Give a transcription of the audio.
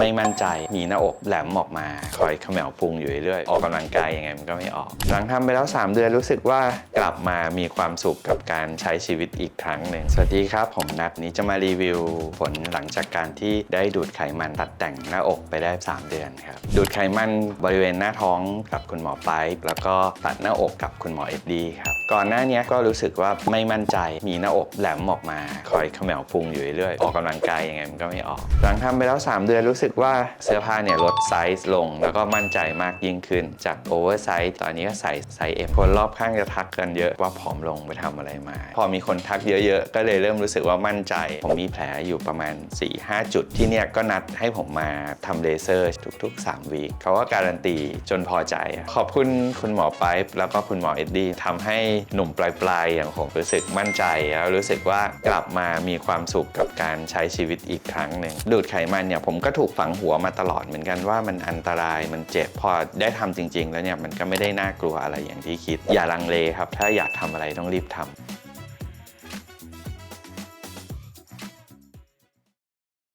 ไม่มั่นใจมีหน้าอกแหลมออกมา คอยเขมวพุงอยู่เรื่อยๆออกกำลังกายยังไงมันก็ไม่ออก หลังทำไปแล้ว 3 เดือนรู้สึกว่ากลับมามีความสุขกับการใช้ชีวิตอีกครั้งหนึ่งสวัสดีครับ ผมนัทนี้จะมารีวิวผลหลังจากการที่ได้ดูดไขมันตัดแต่งหน้าอกไปได้ 3 เดือนครับดูดไขมันบริเวณหน้าท้องกับคุณหมอไปแล้วก็ตัดหน้าอกกับคุณหมอเอ็ดดีครับ ก่อนหน้านี้ก็รู้สึกว่าไม่มั่นใจมีหน้าอกแหลมออกมา คอยเขมวพุงอยู่เรื่อยออกกำลังกายยังไงมันก็ไม่ออก หลังทำไปแล้ว 3 เดือนรู้สึกว่าเสื้อผ้าเนี่ยลดไซส์ลง แล้วก็มั่นใจมากยิ่งขึ้นจากโอเวอร์ไซส์ตอนนี้ก็ใส่ไซส์เอ็มคนรอบข้างจะทักกันเยอะว่าผอมลงไปทำอะไรมา พอมีคนทักเยอะๆ ก็เลยเริ่มรู้สึกว่ามั่นใจ ผมมีแผลอยู่ประมาณ 4-5 จุดที่เนี่ยก็นัดให้ผมมาทำเลเซอร์ทุก ๆ 3 วีคเขาก็การันตีจนพอใจ ขอบคุณคุณหมอไปแล้วก็คุณหมอเอ็ดดี้ทำให้หนุ่มปลายๆอย่างผมรู้สึกมั่นใจแล้วรู้สึกว่ากลับมามีความสุขกับการใช้ชีวิตอีกครั้งหนึ่งดูดไขมันเนี่ยผมก็ถูกฝังหัวมาตลอดเหมือนกันว่ามันอันตรายมันเจ็บพอได้ทำจริง ๆ แล้วเนี่ยมันก็ไม่ได้น่ากลัวอะไรอย่างที่คิด อย่าลังเลครับ ถ้าอยากทำอะไรต้องรีบทำ